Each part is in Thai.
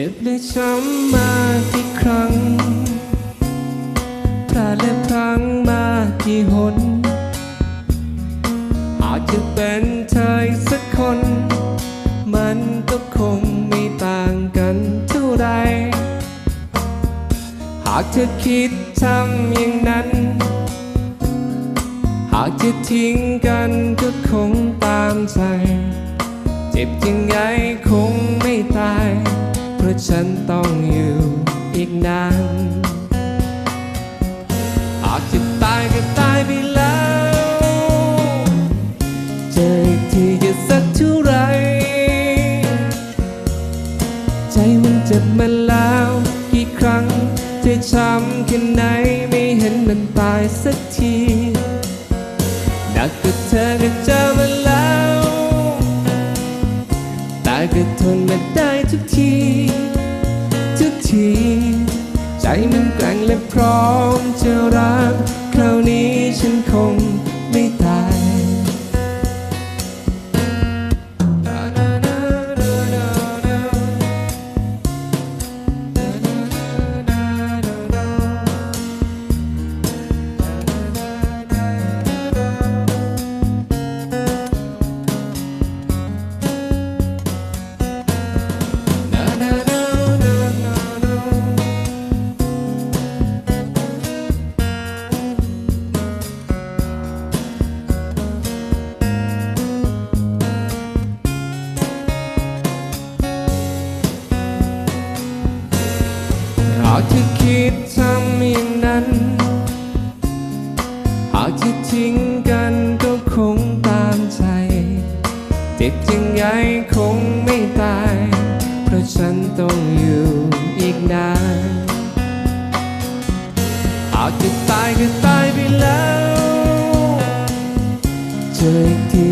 จ็บและช้ำมากี่ครั้งพลาดและพลั้งมากี่หน อาจจะเป็นเธอสักคน มันก็คงไม่ต่างกันเท่าไร หากเธอคิดทำอย่างนั้น หากจะทิ้งกันก็คงตามใจ เจ็บยังไงคงไม่ตาย ราะฉันต้องอยู่อีกนานหากจะตายก็ตายไปแล้ว เจออีกทีจะสักเท่าไร ใจมันเจ็บมาแล้ว กี่ครั้งจะช้ำแค่ไหนไม่เห็นมันตายสักทีหนักก็เธอก็เจอ ก็ทนไม่ได้ทุกที ทุกที ใจมันแกร่งและพร้อมจะรักคราวนี้ฉันากที่คิดทำอย่างนั้น หากที่ทิ้งกันก็คงตามใจ เจ็บยังไงคงไม่ตาย เพราะฉันต้องอยู่อีกนานหากจะตายก็ตายไปแล้ว เจออีกที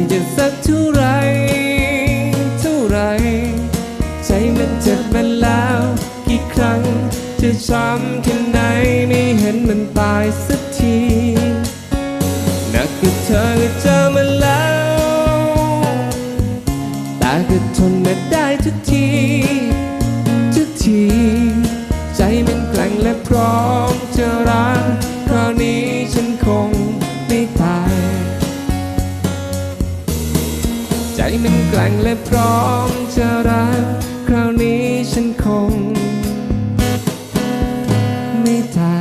จะช้ำแค่ไหนไม่เห็นมันตายสักทีหนักก็เธอก็เจอมาแล้ว แต่ก็ทนไมาได้ทุกที ทุกที ใจมันแกร่งและพร้อมจะรักคราวนี้ฉันคงไม่ตาย ใจมันแกร่งและพร้อมจะรักคราวนี้ฉันคง me.